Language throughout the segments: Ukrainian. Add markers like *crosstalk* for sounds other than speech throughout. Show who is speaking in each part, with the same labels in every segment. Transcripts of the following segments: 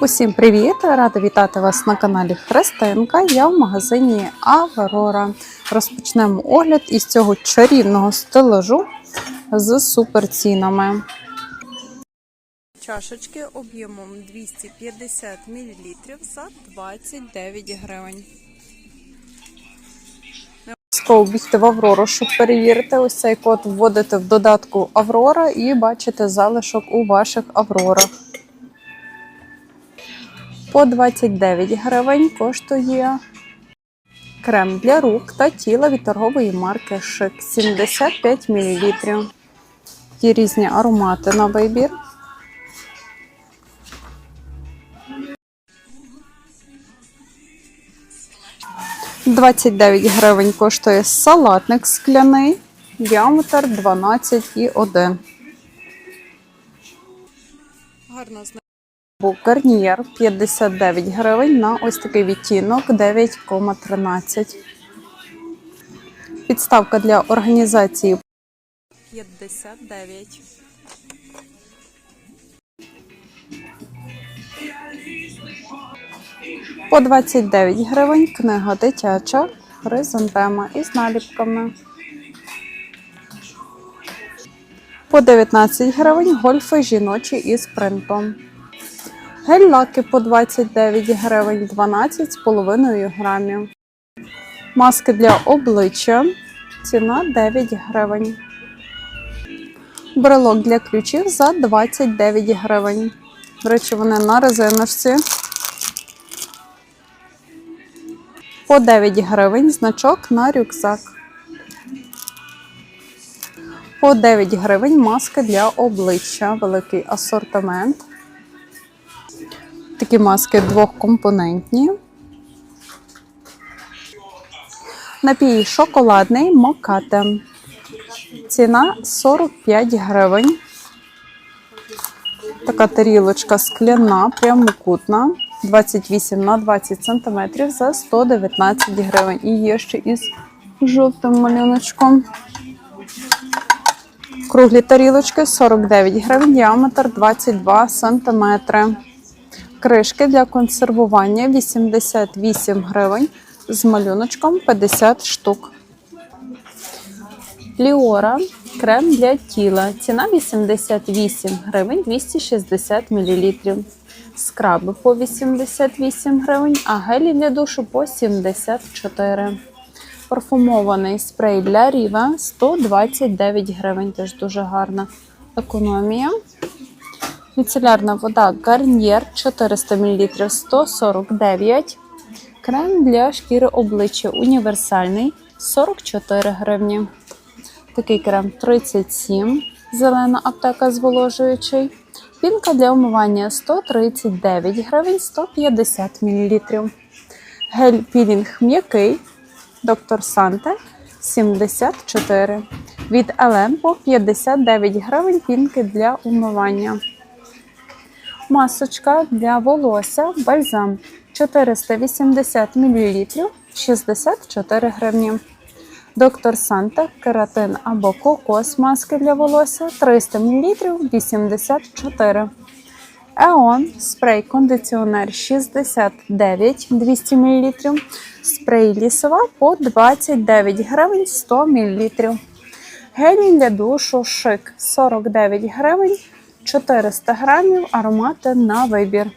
Speaker 1: Усім привіт! Рада вітати вас на каналі Христинка. Я в магазині Аврора. Розпочнемо огляд із цього чарівного стелажу з суперцінами. Чашечки об'ємом 250 мл за 29 гривень. Обов'язково в Аврору, щоб перевірити ось цей код, вводите в додатку Аврора і бачите залишок у ваших Аврорах. По 29 гривень коштує крем для рук та тіла від торгової марки Шик 75 мл. Є різні аромати на вибір. Двадцять дев'ять гривень коштує салатник скляний, діаметр 12,1. Гарно був гарнієр 59 гривень на ось такий відтінок 9,13. Підставка для організації 59. По 29 гривень книга дитяча хризантема із наліпками. По 19 гривень гольфи жіночі із принтом. Гель-лаки по 29 гривень 12,5 грамів. Маски для обличчя. Ціна 9 гривень. Брелок для ключів за 29 гривень. До речі, вони на резиночці. По 9 гривень значок на рюкзак. По 9 гривень маски для обличчя. Великий асортимент. Такі маски двохкомпонентні. Напій шоколадний Мокате. Ціна 45 гривень. Така тарілочка скляна, прямокутна, 28 на 20 см за 119 гривень. І є ще із жовтим малюночком. Круглі тарілочки 49 гривень, діаметр 22 см. Кришки для консервування 88 гривень з малюночком 50 штук. Ліора крем для тіла. Ціна 88 гривень 260 мл. Скраби по 88 гривень, а гелі для душу по 74. Парфумований спрей для ріва 129 гривень. Теж дуже гарна економія. Міцелярна вода Гарнір 400 мл 149. Крем для шкіри обличчя універсальний 44 гривні. Такий крем 37. Зелена аптека зволожуючий. Пінка для умивання 139 гривень 150 мл. Гель пілінг м'який. Доктор Санте 74. Від Елен по 59 гривень пінки для умивання. Масочка для волосся бальзам 480 мл 64 гривні. Доктор Санта кератин або кокос маски для волосся 300 мл 84. Еон спрей кондиціонер 69 200 мл. Спрей лісова по 29 гривень 100 мл. Гелій для душу шик 49 гривень 400 грамів аромати на вибір.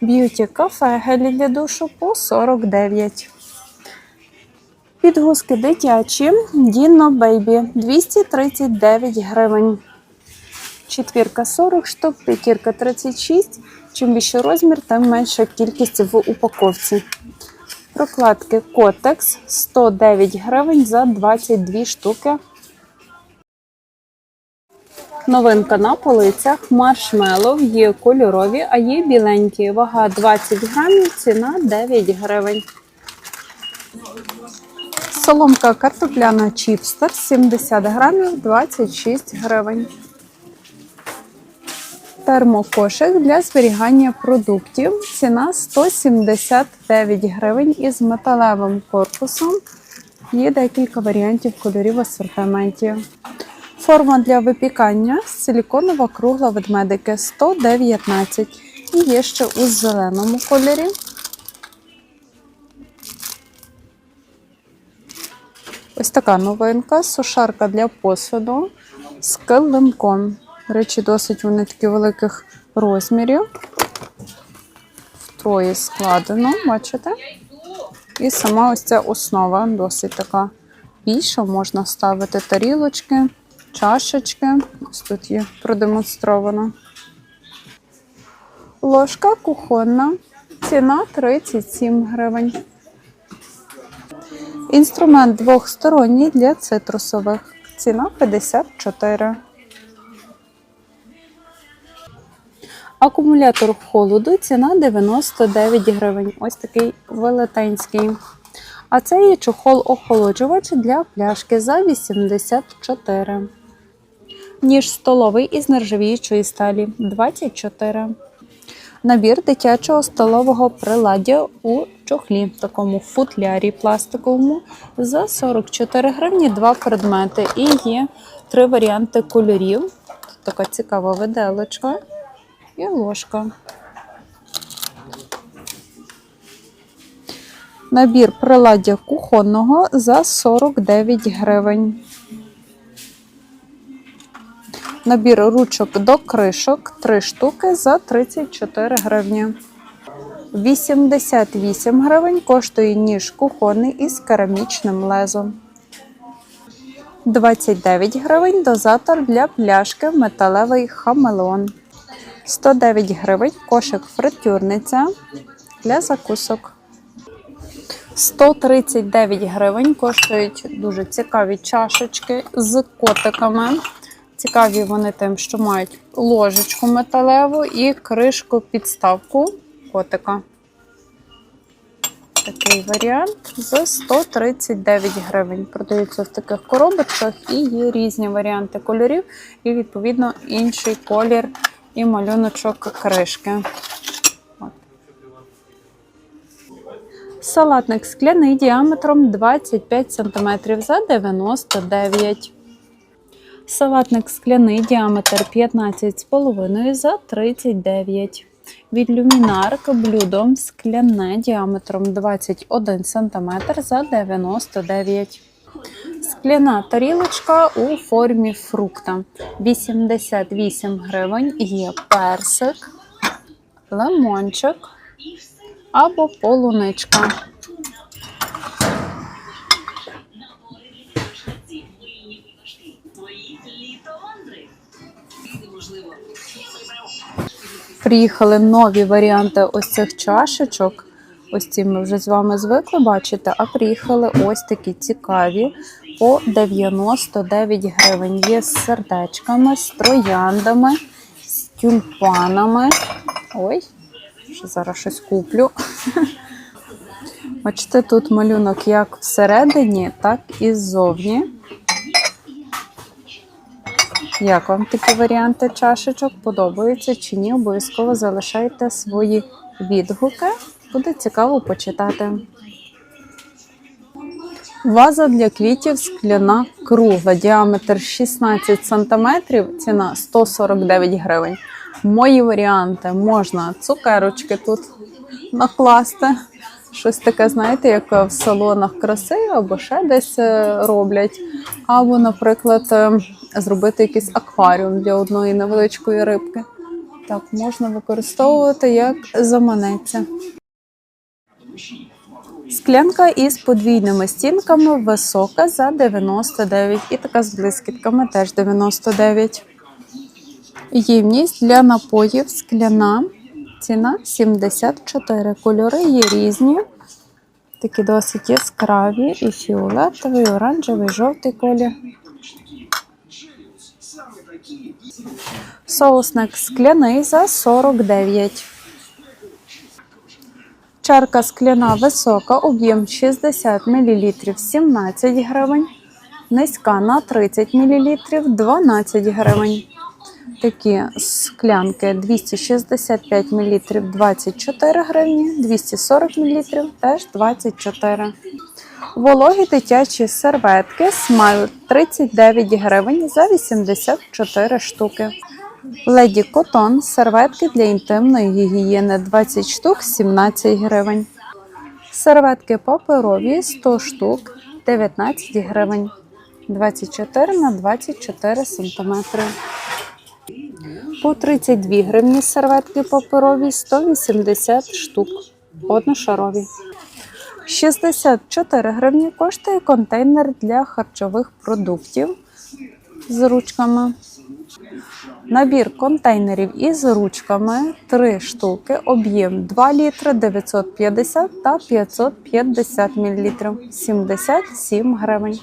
Speaker 1: Б'юті кафе гелі для душу по 49. Підгузки дитячі Діно Бейбі 239 гривень. Четвірка 40 штук, п'ятірка 36. Чим більше розмір, тим менша кількість в упаковці. Прокладки Котекс 109 гривень за 22 штуки. Новинка на полицях. Маршмеллоу є кольорові, а є біленькі. Вага 20 грамів, ціна 9 гривень. Соломка картопляна чіпстер 70 грамів 26 гривень. Термокошик для зберігання продуктів. Ціна 179 гривень із металевим корпусом. Є декілька варіантів кольорів в асортименті. Форма для випікання силіконова кругла ведмедики 119. І є ще у зеленому кольорі. Ось така новинка, сушарка для посуду з килимком. Речі, досить вони такі великих розмірів. Втроє складено, бачите? І сама ось ця основа досить така більша. Можна ставити тарілочки, чашечки. Ось тут є продемонстровано. Ложка кухонна. Ціна 37 гривень. Інструмент двохсторонній для цитрусових. Ціна 54. Акумулятор холоду. Ціна 99 гривень. Ось такий велетенський. А це є чохол-охолоджувач для пляшки за 84. Ніж столовий із нержавіючої сталі 24. Набір дитячого столового приладдя у чохлі, такому футлярі пластиковому, за 44 гривні два предмети. І є три варіанти кольорів. Тут така цікава виделочка і ложка. Набір приладдя кухонного за 49 гривень. Набір ручок до кришок 3 штуки за 34 гривні. 88 гривень коштує ніж кухонний із керамічним лезом. 29 гривень дозатор для пляшки металевий хамелеон. 109 гривень кошик фритюрниця для закусок. 139 гривень коштують дуже цікаві чашечки з котиками. Цікаві вони тим, що мають ложечку металеву і кришку підставку котика. Такий варіант за 139 гривень. Продаються в таких коробочках і є різні варіанти кольорів, і, відповідно, інший колір і малюночок кришки. Салатник скляний діаметром 25 см за 99 Салатник скляний діаметр 15,5 за 39 Від люмінарк блюдо скляне діаметром 21 см за 99 Скляна тарілочка у формі фрукта 88 гривень. Є персик, лимончик або полуничка. Приїхали нові варіанти ось цих чашечок. Ось ці ми вже з вами звикли бачити, а приїхали ось такі цікаві по 99 гривень. Є з сердечками, з трояндами, з тюльпанами. Ой, ще зараз щось куплю. *laughs* Бачите, тут малюнок як всередині, так і ззовні. Як вам такі варіанти чашечок? Подобаються чи ні? Обов'язково залишайте свої відгуки. Буде цікаво почитати. Ваза для квітів скляна кругла, діаметр 16 см, ціна 149 гривень. Мої варіанти можна цукерочки тут накласти. Щось таке, знаєте, як в салонах краси або ще десь е, роблять. Або, наприклад, е, зробити якийсь акваріум для одної невеличкої рибки. Так, можна використовувати як заманеться. Склянка із подвійними стінками висока за 99 і така з блискітками теж 99. Ємність для напоїв скляна. Ціна 74. Кольори є різні. Такі досить яскраві. І фіолетовий, і оранжевий, і жовтий колір. Соусник скляний за 49. Чарка скляна висока, об'єм 60 мл 17 гривень. Низька на 30 мл 12 гривень. Такі склянки 265 мл 24 гривні, 240 мл теж 24. Вологі дитячі серветки Смайл 39 гривень за 84 штуки. Леді Котон серветки для інтимної гігієни 20 штук 17 гривень. Серветки паперові 100 штук 19 гривень. 24 на 24 сантиметри. По 32 гривні серветки паперові 180 штук. Одношарові. 64 гривні коштує контейнер для харчових продуктів з ручками. Набір контейнерів із ручками 3 штуки, об'єм 2 літри 950 та 550 мл 77 гривень.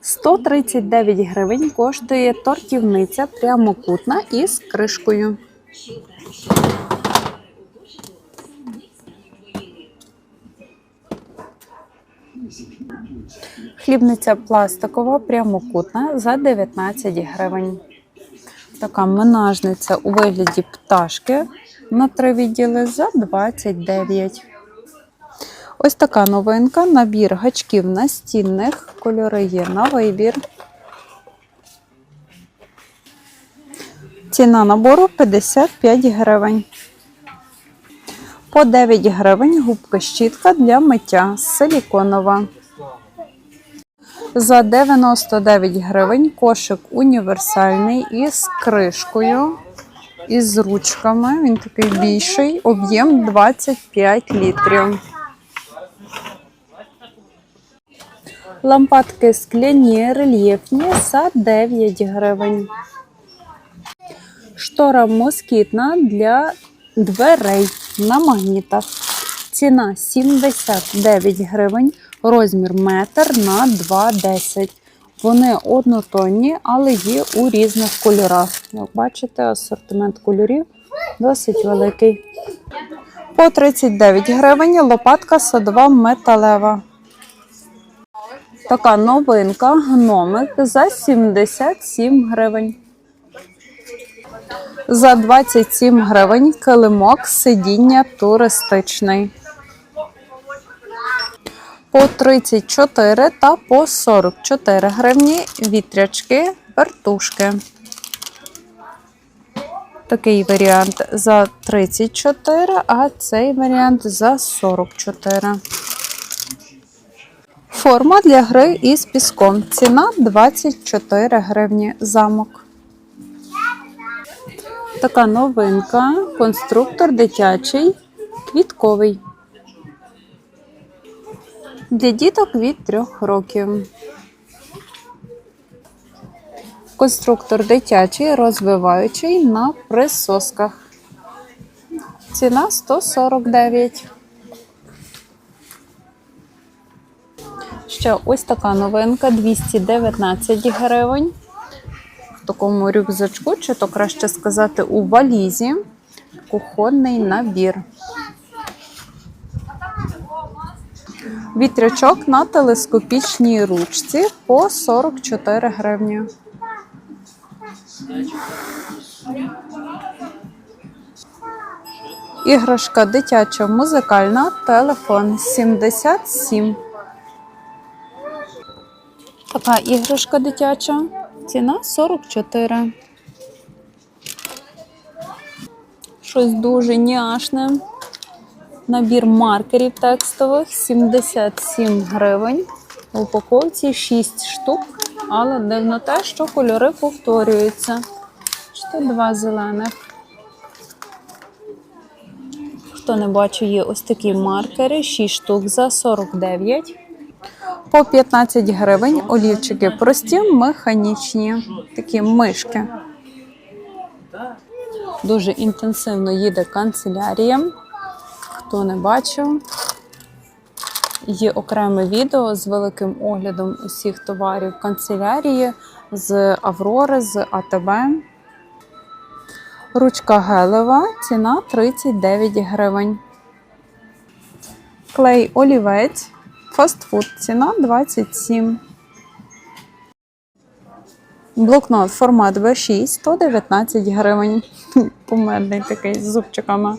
Speaker 1: 139 гривень коштує тортівниця прямокутна із кришкою. Хлібниця пластикова прямокутна за 19 гривень. Така менажниця у вигляді пташки на три відділи за 29. Ось така новинка. Набір гачків настінних. Кольори є на вибір. Ціна набору 55 гривень. По 9 гривень губка щітка для миття силіконова. За 99 гривень кошик універсальний із кришкою, із ручками. Він такий більший, об'єм 25 літрів. Лампадки скляні, рельєфні за 9 гривень. Штора москітна для дверей на магнітах. Ціна 79 гривень, розмір метр на 2,10. Вони однотонні, але є у різних кольорах. Як бачите, асортимент кольорів досить великий. По 39 гривень лопатка садова металева. Така новинка гномик за 77 гривень. За 27 гривень килимок сидіння туристичний. По 34 та по 44 гривні вітрячки, вертушки. Такий варіант за 34, а цей варіант за 44. Форма для гри із піском. Ціна 24 гривні замок. Така новинка. Конструктор дитячий, квітковий. Для діток від 3 років. Конструктор дитячий, розвиваючий на присосках. Ціна 149. Ще ось така новинка 219 гривень. Такому рюкзачку, чи то краще сказати, у валізі. Кухонний набір. Вітрячок на телескопічній ручці по 44 гривні. Іграшка дитяча музикальна, телефон 77. Така іграшка дитяча. Ціна 44. Щось дуже няшне. Набір маркерів текстових 77 гривень. В упаковці 6 штук, але дивно те, що кольори повторюються. Ще два зелених. Хто не бачив, є ось такі маркери, 6 штук за 49. По 15 гривень олівчики прості, механічні, такі мишки. Дуже інтенсивно їде канцелярія. Хто не бачив, є окреме відео з великим оглядом усіх товарів канцелярії з Аврори, з АТБ. Ручка гелева, ціна 39 гривень. Клей олівець, фастфуд, ціна 27. Блокнот формат B6 119 гривень. *laughs* Помедний такий з зубчиками.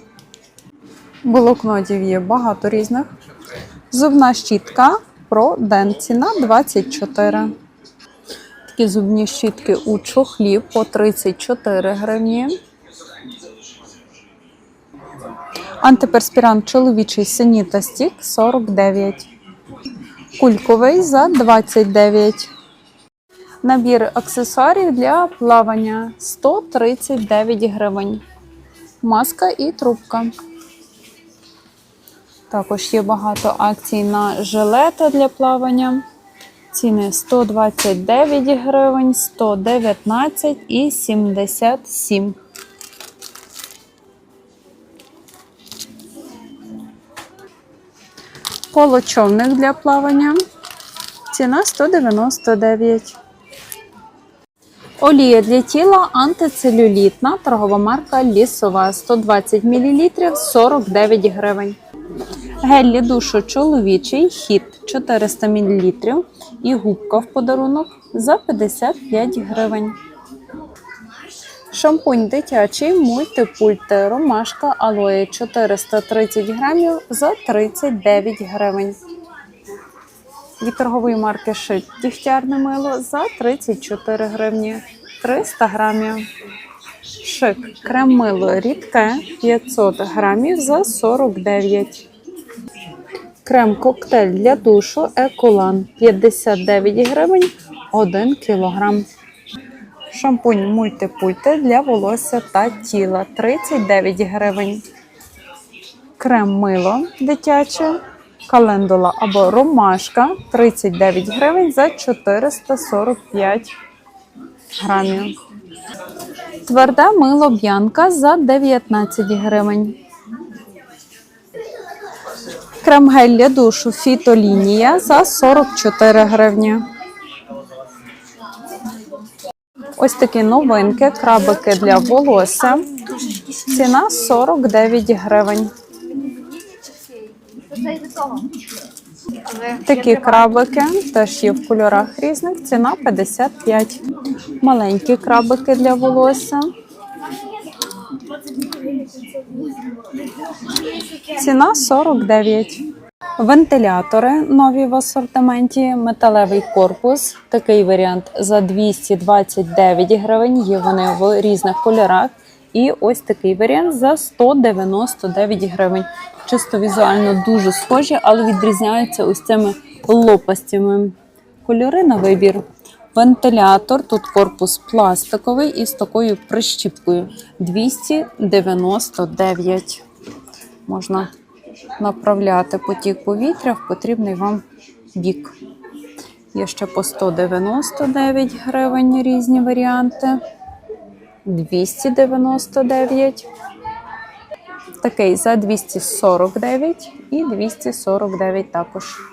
Speaker 1: Блокнотів є багато різних. Зубна щітка Pro Dent. Ціна 24. Такі зубні щітки у чохлі по 34 гривні. Антиперспірант чоловічий синіта стік 49. Кульковий за 29. Набір аксесуарів для плавання 139 гривень. Маска і трубка. Також є багато акцій на жилети для плавання. Ціни 129 гривень, 119 і 77. Получовник для плавання. Ціна 199. Олія для тіла антицелюлітна, торгова марка Лісова 120 мл 49 гривень. Гель для душу чоловічий хіт 400 мл і губка в подарунок за 55 гривень. Шампунь дитячий мультипульти ромашка алоє 430 грамів за 39 гривень. Від торгової марки Шит дігтярне мило за 34 гривні 300 грамів. Шик крем мило рідке 500 грамів за 49. Крем коктейль для душу Еколан 59 гривень 1 кілограм. Шампунь мультипульти для волосся та тіла 39 гривень. Крем мило дитяче, календула або ромашка 39 гривень за 445 грамів. Тверде мило б'янка за 19 гривень. Крем-гель для душу фітолінія за 44 гривні. Ось такі новинки, крабики для волосся. Ціна 49 гривень. Такі крабики теж є в кольорах різних. Ціна 55. Маленькі крабики для волосся. Ціна 49. Вентилятори нові в асортименті, металевий корпус. Такий варіант за 229 гривень. Є вони в різних кольорах. І ось такий варіант за 199 гривень. Чисто візуально дуже схожі, але відрізняються ось цими лопастями. Кольори на вибір. Вентилятор, тут корпус пластиковий і з такою прищіпкою 299. Можна направляти потік повітря в потрібний вам бік. Є ще по 199 гривень різні варіанти. 299. Такий за 249 і 249 також.